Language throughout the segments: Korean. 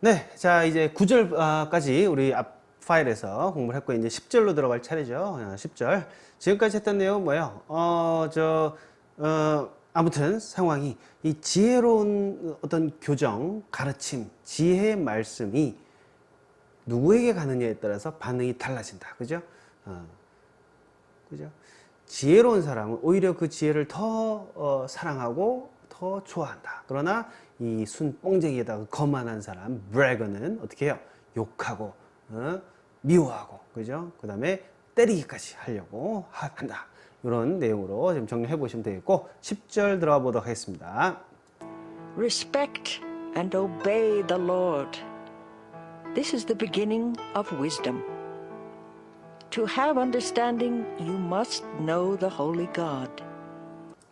네, 자 이제 9절까지 우리 앞 파일에서 공부를 했고 이제 10절로 들어갈 차례죠. 어, 10절. 지금까지 했던 내용 은 뭐예요? 어, 저 어, 아무튼 상황이 이 지혜로운 어떤 교정, 가르침, 지혜의 말씀이 누구에게 가느냐에 따라서 반응이 달라진다. 그죠? 어, 그죠? 지혜로운 사람은 오히려 그 지혜를 더 어, 사랑하고 더 좋아한다. 그러나 이순 뻥쟁이에다가 거만한 사람, 브래거는 어떻게 해요? 욕하고 어? 미워하고 그죠? 그 다음에 때리기까지 하려고 하- 한다. 이런 내용으로 지금 정리해 보시면 되겠고 10절 들어가 보도록 하겠습니다. Respect and obey the Lord. This is the beginning of wisdom. To have understanding, you must know the Holy God.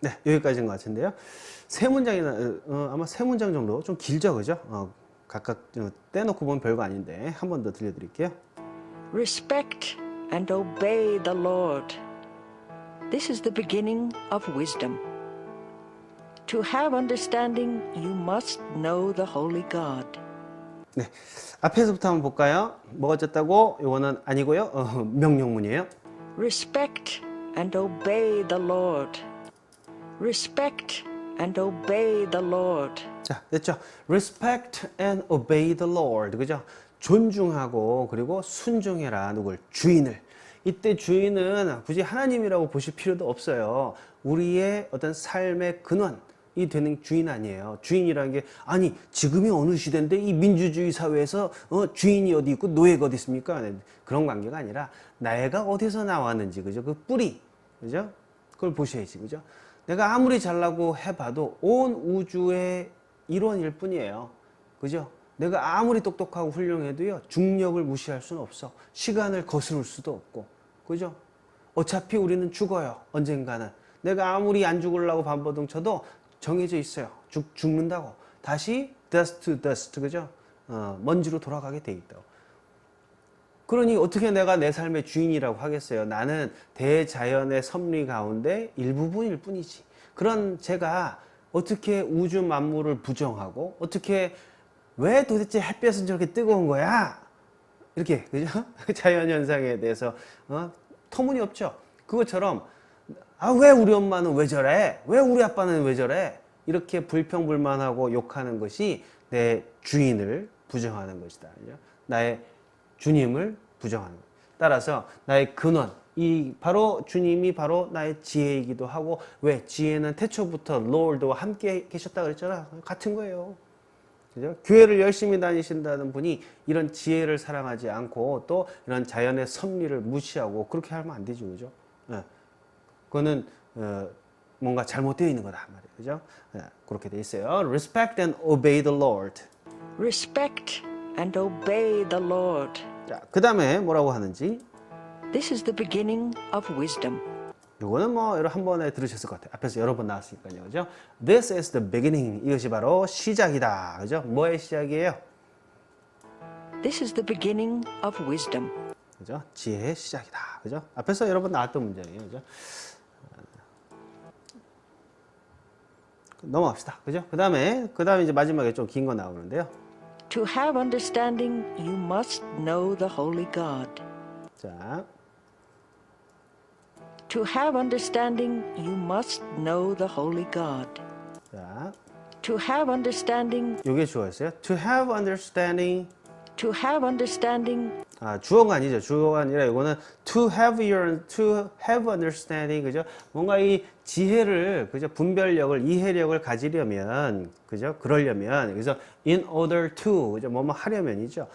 네, 여기까지인 것 같은데요. 세 문장이나 어, 아마 세 문장 정도 좀 길죠, 그죠? 어, 각각 어, 떼놓고 보면 별거 아닌데 한 번 더 들려드릴게요. Respect and obey the Lord. This is the beginning of wisdom. To have understanding, you must know the Holy God. 네, 앞에서부터 한번 볼까요? 뭐가 어쨌다고? 이거는 아니고요. 어, 명령문이에요. Respect and obey the Lord. Respect and obey the Lord. 자, 됐죠? Respect and obey the Lord. 그죠? 존중하고 그리고 순종해라. 누굴? 주인을. 이때 주인은 굳이 하나님이라고 보실 필요도 없어요. 우리의 어떤 삶의 근원 이 되는 주인 아니에요. 주인이라는 게 아니 지금이 어느 시대인데 이 민주주의 사회에서 어, 주인이 어디 있고 노예가 어디 있습니까? 네, 그런 관계가 아니라 나애가 어디서 나왔는지 그죠? 그 뿌리 그죠? 그걸 보셔야지 그죠? 내가 아무리 잘나고 해봐도 온 우주의 일원일 뿐이에요. 그죠? 내가 아무리 똑똑하고 훌륭해도요, 중력을 무시할 수는 없어. 시간을 거스를 수도 없고. 그죠? 어차피 우리는 죽어요. 언젠가는. 내가 아무리 안 죽으려고 반버둥 쳐도 정해져 있어요. 죽, 죽는다고. 다시 dust to dust. 그죠? 어, 먼지로 돌아가게 돼 있다고. 그러니 어떻게 내가 내 삶의 주인이라고 하겠어요? 나는 대자연의 섭리 가운데 일부분일 뿐이지. 그런 제가 어떻게 우주 만물을 부정하고 어떻게 왜 도대체 햇볕은 저렇게 뜨거운 거야? 이렇게 그죠? 자연 현상에 대해서 어? 터무니없죠. 그것처럼 아 왜 우리 엄마는 왜 저래? 왜 우리 아빠는 왜 저래? 이렇게 불평불만하고 욕하는 것이 내 주인을 부정하는 것이다. 나의 주님을 부정하는 것. 따라서 나의 근원, 이 바로 주님이 바로 나의 지혜이기도 하고 왜 지혜는 태초부터 Lord와 함께 계셨다 그랬잖아. 같은 거예요. 그죠? 교회를 열심히 다니신다는 분이 이런 지혜를 사랑하지 않고 또 이런 자연의 섭리를 무시하고 그렇게 하면 안 되죠. 그죠? 예. 그거는 어, 뭔가 잘못되어 있는 거다 말이에요. 그죠? 예, 그렇게 돼 있어요. Respect and obey the Lord. Respect and obey the Lord. 자, 그 다음에 뭐라고 하는지 This is the beginning of wisdom. 요거는 뭐 여러 한 번에 들으셨을 것 같아요. 앞에서 여러 번 나왔으니까요. 그죠? This is the beginning. 이것이 바로 시작이다. 그죠? 뭐의 시작이에요? This is the beginning of wisdom. 그죠? 지혜의 시작이다. 그죠? 앞에서 여러 번 나왔던 문장이에요. 그죠? 넘어갑시다. 그죠? 그 다음에, 그 다음에 이제 마지막에 좀 긴 거 나오는데요. To have understanding, you must know the Holy God. 자, To have understanding, you must know the Holy God. 자, To have understanding, 요게 주어였어요. To have understanding. to have understanding, 아, 주어가 아니죠. 주어가 아니라 이거는 to have your, to have understanding. 그죠? 뭔가 이 지혜를, 그죠? 분별력을, 이해력을 가지려면, 그죠? 그러려면, 그래서 in order to, 그죠? 뭐뭐 하려면이죠.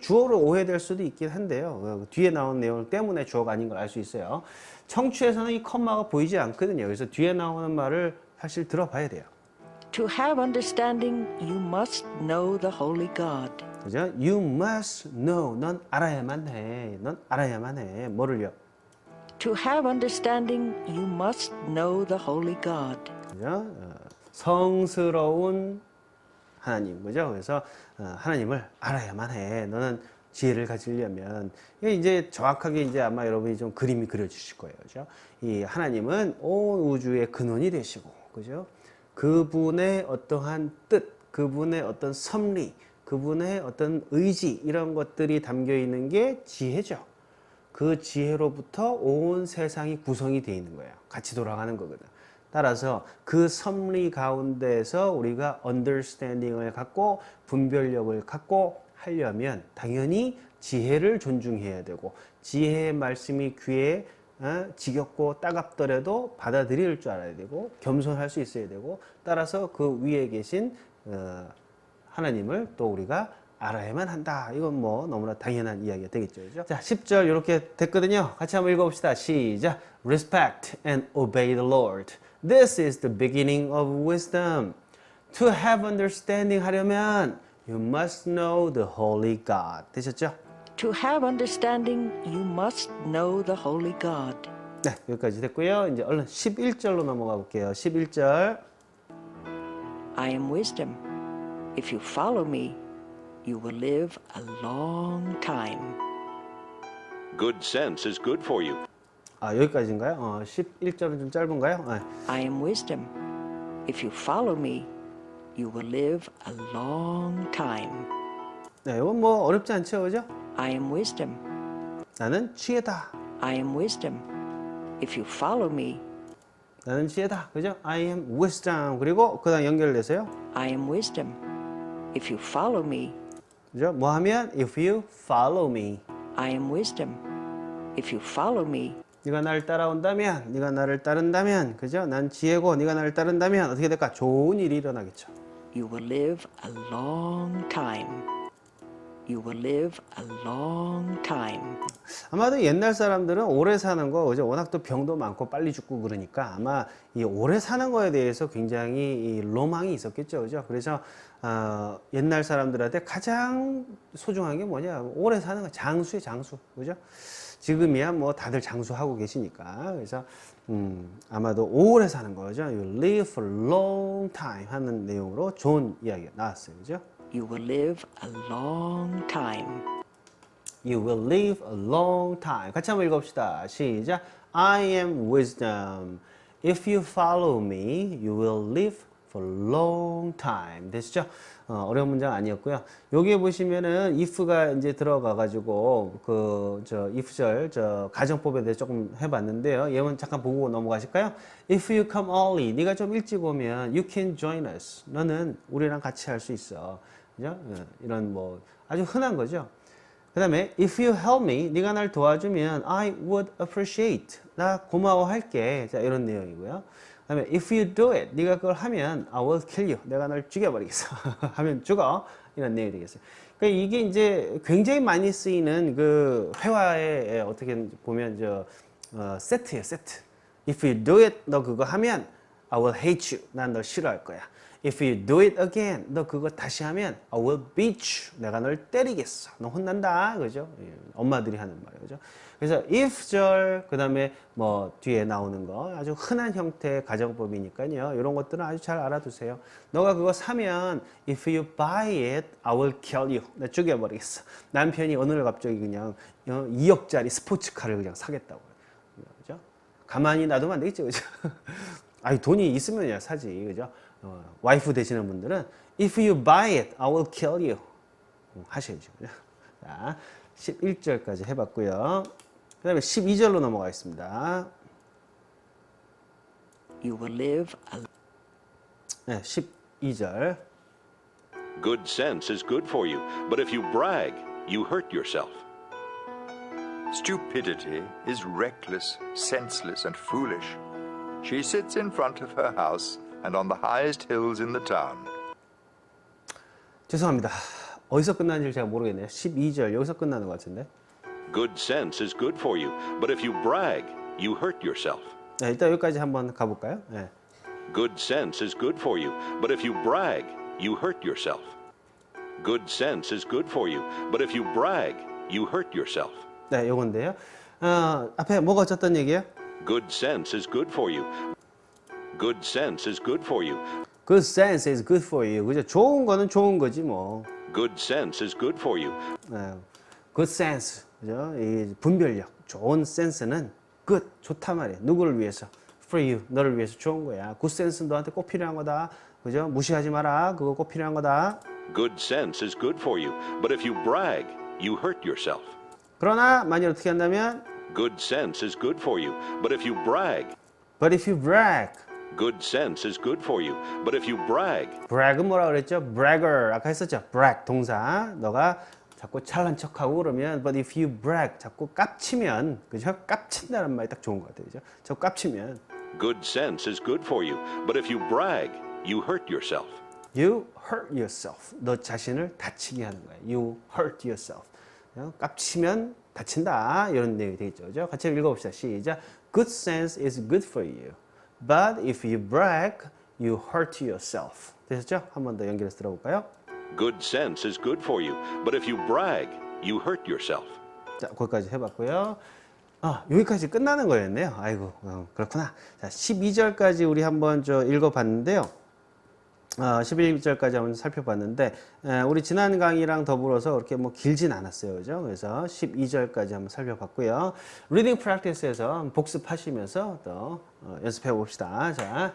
주어로 오해될 수도 있긴 한데요. 어, 뒤에 나온 내용 때문에 주어가 아닌 걸 알 수 있어요. 청취에서는 이 컴마가 보이지 않거든요. 그래서 뒤에 나오는 말을 사실 들어봐야 돼요. to have understanding, you must know the Holy God. 그죠? You must know. 넌 알아야만 해. 넌 알아야만 해. 뭐를요? To have understanding, you must know the Holy God. 그죠? 어, 성스러운 하나님, 그죠? 그래서 어, 하나님을 알아야만 해. 너는 지혜를 가지려면 이게 이제 정확하게 이제 아마 여러분이 좀 그림이 그려지실 거예요, 그죠? 이 하나님은 온 우주의 근원이 되시고, 그죠? 그분의 어떠한 뜻, 그분의 어떤 섭리, 그분의 어떤 의지 이런 것들이 담겨 있는 게 지혜죠. 그 지혜로부터 온 세상이 구성이 되어 있는 거예요. 같이 돌아가는 거거든. 따라서 그 섭리 가운데서 우리가 understanding을 갖고 분별력을 갖고 하려면 당연히 지혜를 존중해야 되고 지혜의 말씀이 귀에 어, 지겹고 따갑더라도 받아들일 줄 알아야 되고 겸손할 수 있어야 되고 따라서 그 위에 계신 어, 하나님을 또 우리가 알아야만 한다. 이건 뭐 너무나 당연한 이야기가 되겠죠. 그죠? 자, 10절 이렇게 됐거든요. 같이 한번 읽어봅시다. 시작. Respect and obey the Lord. This is the beginning of wisdom. To have understanding 하려면 you must know the holy God. 되셨죠? To have understanding, you must know the Holy God. 네, 여기까지 됐고요. 이제 얼른 11절로 넘어가 볼게요. 11절. I am wisdom. If you follow me, you will live a long time. Good sense is good for you. 아, 여기까지인가요? 어, 11절은 좀 짧은가요? 네. I am wisdom. If you follow me, you will live a long time. 네, 이건 뭐 어렵지 않죠, 그죠? I am wisdom. 나는 지혜다. I am wisdom. If you follow me, 나는 지혜다. 그죠? I am wisdom. 그리고 그다음 연결돼서요. I am wisdom. If you follow me, 그죠? 뭐 하면 if you follow me. I am wisdom. If you follow me, 네가 나를 따라온다면, 네가 나를 따른다면, 그죠? 난 지혜고 네가 나를 따른다면 어떻게 될까? 좋은 일이 일어나겠죠. you will live a long time. You will live a long time. 아마도 옛날 사람들은 오래 사는 거, 그죠? 워낙 또 병도 많고 빨리 죽고 그러니까 아마 이 오래 사는 거에 대해서 굉장히 이 로망이 있었겠죠, 그죠? 그래서 어, 옛날 사람들한테 가장 소중한 게 뭐냐? 오래 사는 거, 장수의 장수, 그죠? 지금이야 뭐 다들 장수하고 계시니까 그래서 음, 아마도 오래 사는 거죠. You live a long time 하는 내용으로 좋은 이야기가 나왔어요, 그죠? You will live a long time. You will live a long time. 같이 한번 읽어봅시다. 시작. I am wisdom. If you follow me, you will live for long time. 되시죠? 어, 어려운 문장 아니었고요. 여기에 보시면은 if가 이제 들어가 가지고 그 저 if절 저 가정법에 대해 조금 해 봤는데요. 예문 잠깐 보고 넘어가실까요? If you come early, 네가 좀 일찍 오면 you can join us. 너는 우리랑 같이 할 수 있어. 그죠? 어, 이런 뭐 아주 흔한 거죠. 그 다음에 if you help me, 네가 날 도와주면 I would appreciate. 나 고마워할게. 자 이런 내용이고요. 그 다음에 if you do it, 네가 그걸 하면 I will kill you. 내가 널 죽여버리겠어. 하면 죽어. 이런 내용이 되겠어요. 그러니까 이게 이제 굉장히 많이 쓰이는 그 회화에 어떻게 보면 저 어, 세트예요, 세트. If you do it, 너 그거 하면 I will hate you. 난 널 싫어할 거야. If you do it again, 너 그거 다시 하면 I will beat you. 내가 널 때리겠어. 너 혼난다. 그죠? 예, 엄마들이 하는 말이에요. 그죠? 그래서 if절 그다음에 뭐 뒤에 나오는 거 아주 흔한 형태의 가정법이니까요. 이런 것들은 아주 잘 알아두세요. 너가 그거 사면 if you buy it, I will kill you. 나 죽여버리겠어. 남편이 어느 날 갑자기 그냥 2억짜리 스포츠카를 그냥 사겠다고. 그죠? 가만히 놔두면 안 되겠죠, 그죠? 아니 돈이 있으면 야 사지, 그죠? 어, 와이프 되시는 분들은 if you buy it, I will kill you 음, 하셔야죠? 자, 11절까지 해봤고요. 그 다음에 12절로 넘어가겠습니다. You will live a 네, 12절. Good sense is good for you, but if you brag, you hurt yourself. Stupidity is reckless, senseless, and foolish. She sits in front of her house and on the highest hills in the town. 죄송합니다. 어디서 끝나는지 제가 모르겠네요. 12절 여기서 끝나는 것 같은데. Good sense is good for you, but if you brag, you hurt yourself. 네, 일단 여기까지 한번 가볼까요? 네. Good sense is good for you, but if you brag, you hurt yourself. Good sense is good for you, but if you brag, you hurt yourself. 네, 요건데요. 어, 앞에 뭐가 어쨌던 얘기예요? Good sense is good for you. Good sense is good for you. Good sense is good for you. 그죠? 좋은 거는 좋은 거지 뭐. Good sense is good for you. 네. good sense. 그죠? 이 분별력. 좋은 센스는 good. 좋단 말이에요. 누구를 위해서? for you. 너를 위해서 좋은 거야. good sense 너한테 꼭 필요한 거다. 그죠? 무시하지 마라. 그거 꼭 필요한 거다. Good sense is good for you, but if you brag, you hurt yourself. 그러나 만일 어떻게 한다면 Good sense is good for you, but if you brag, But if you brag good sense is good for you, but if you brag, brag은 뭐라 그랬죠? bragger 아까 했었죠. brag 동사 너가 자꾸 잘난 척하고 그러면 but if you brag 자꾸 깝치면 그죠? 깝친다는 말이 딱 좋은 것 같아요. 그죠? 자꾸 깝치면 good sense is good for you, but if you brag, you hurt yourself. you hurt yourself. 너 자신을 다치게 하는 거예요. you hurt yourself. 어? 깝치면 다친다. 이런 내용이 되겠죠. 그죠? 같이 읽어 봅시다. 시작. Good sense is good for you. But if you brag, you hurt yourself. 되셨죠? 한 번 더 연결해서 들어볼까요? Good sense is good for you, but if you brag, you hurt yourself. 자, 거기까지 해봤고요. 아, 여기까지 끝나는 거였네요. 아이고, 어, 그렇구나. 자, 12절까지 우리 한번 저 읽어봤는데요. 어, 11절까지 한번 살펴봤는데, 에, 우리 지난 강의랑 더불어서 그렇게 뭐 길진 않았어요. 그죠? 그래서 12절까지 한번 살펴봤고요. 리딩 프랙티스에서 복습하시면서 또 어, 연습해 봅시다. 자,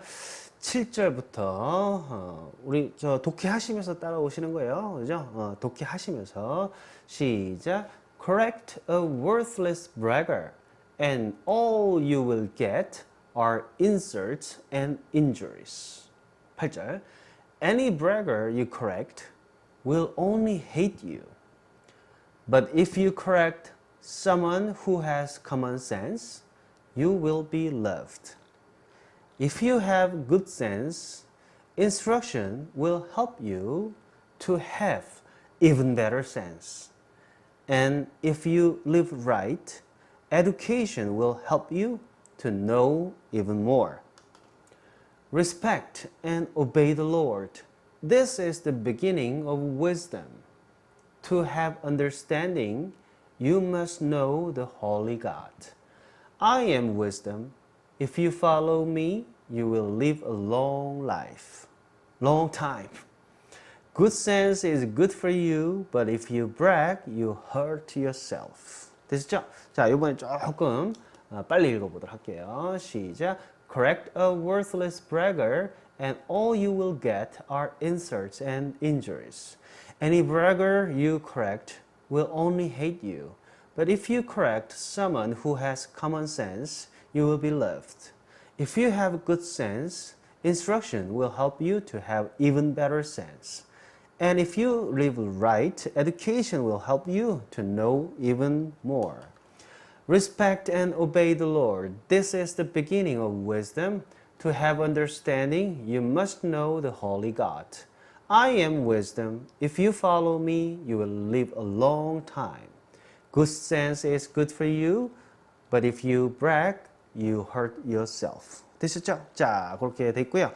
7절부터 어, 우리 저 독해하시면서 따라오시는 거예요. 그죠? 어, 독해하시면서 시작. Correct a worthless bragger, and all you will get are insults and injuries. 8절. Any bragger you correct will only hate you. But if you correct someone who has common sense, you will be loved. If you have good sense, instruction will help you to have even better sense. And if you live right, education will help you to know even more. Respect and obey the Lord. This is the beginning of wisdom. To have understanding, you must know the Holy God. I am wisdom. If you follow me, you will live a long life, long time. Good sense is good for you, but if you brag, you hurt yourself. 되시죠? 자, 이번에 조금 어, 빨리 읽어보도록 할게요. 시작. Correct a worthless bragger, and all you will get are insults and injuries. Any bragger you correct will only hate you. But if you correct someone who has common sense, you will be loved. If you have good sense, instruction will help you to have even better sense. And if you live right, education will help you to know even more. Respect and obey the Lord. This is the beginning of wisdom. To have understanding, you must know the Holy God. I am wisdom. If you follow me, you will live a long time. Good sense is good for you, but if you brag, you hurt yourself. 되셨죠? 자, 그렇게 돼 있고요.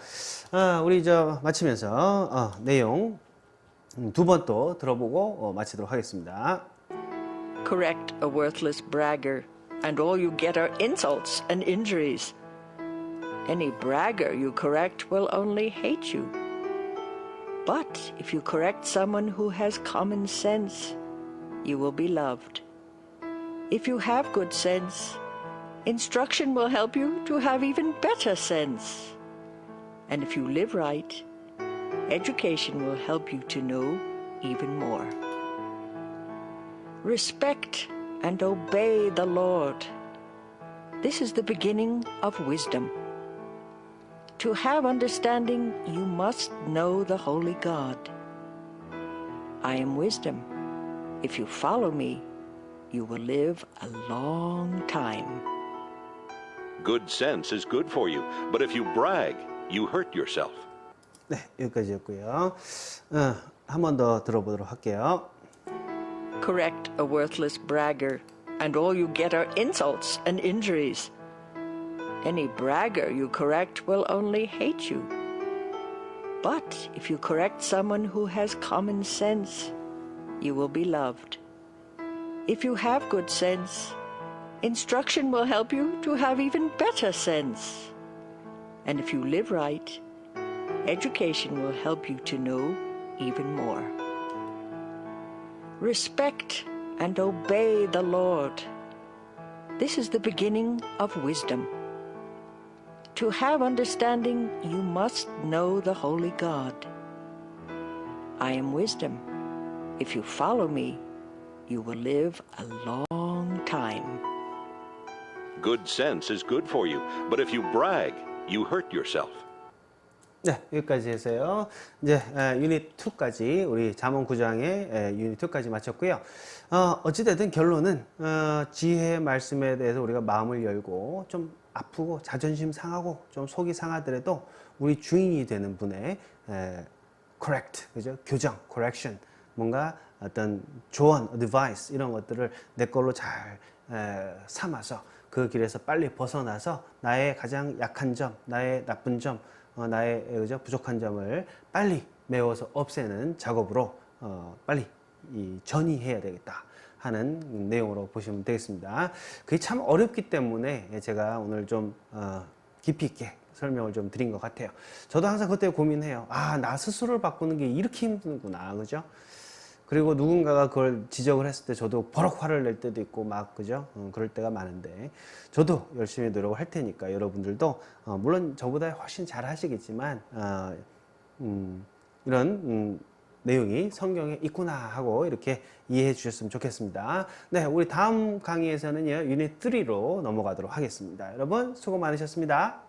아, 우리 저 마치면서 어, 내용 두 번 또 들어보고 어, 마치도록 하겠습니다. Correct a worthless bragger, and all you get are insults and injuries. Any bragger you correct will only hate you. But if you correct someone who has common sense, you will be loved. If you have good sense, instruction will help you to have even better sense. And if you live right, education will help you to know even more. Respect and obey the Lord. This is the beginning of wisdom. To have understanding, you must know the Holy God. I am wisdom. If you follow me, you will live a long time. Good sense is good for you, but if you brag, you hurt yourself. 네, 여기까지였고요. 어, 한 번 더 들어보도록 할게요. Correct a worthless bragger, and all you get are insults and injuries. Any bragger you correct will only hate you. But if you correct someone who has common sense, you will be loved. If you have good sense, instruction will help you to have even better sense. And if you live right, education will help you to know even more. Respect and obey the Lord. This is the beginning of wisdom. To have understanding, you must know the Holy God. I am wisdom. If you follow me, you will live a long time. Good sense is good for you, but if you brag, you hurt yourself. 네, 여기까지 해서요. 이제 에, 유닛 2까지 우리 9장의 에, 유닛 2까지 마쳤고요. 어, 어찌됐든 결론은 어, 지혜의 말씀에 대해서 우리가 마음을 열고 좀 아프고 자존심 상하고 좀 속이 상하더라도 우리 주인이 되는 분의 에, correct, 그죠? 교정, correction, 뭔가 어떤 조언, advice 이런 것들을 내 걸로 잘 에, 삼아서 그 길에서 빨리 벗어나서 나의 가장 약한 점, 나의 나쁜 점, 어, 나의 그죠? 부족한 점을 빨리 메워서 없애는 작업으로 어, 빨리 이 전이해야 되겠다 하는 내용으로 보시면 되겠습니다. 그게 참 어렵기 때문에 제가 오늘 좀 어, 깊이 있게 설명을 좀 드린 것 같아요. 저도 항상 그때 고민해요. 아, 나 스스로를 바꾸는 게 이렇게 힘드구나. 그죠? 그리고 누군가가 그걸 지적을 했을 때 저도 버럭 화를 낼 때도 있고 막 그죠? 어, 그럴 때가 많은데 저도 열심히 노력을 할 테니까 여러분들도 어, 물론 저보다 훨씬 잘 하시겠지만 어, 음, 이런 음, 내용이 성경에 있구나 하고 이렇게 이해해 주셨으면 좋겠습니다. 네, 우리 다음 강의에서는요 유닛 3로 넘어가도록 하겠습니다. 여러분 수고 많으셨습니다.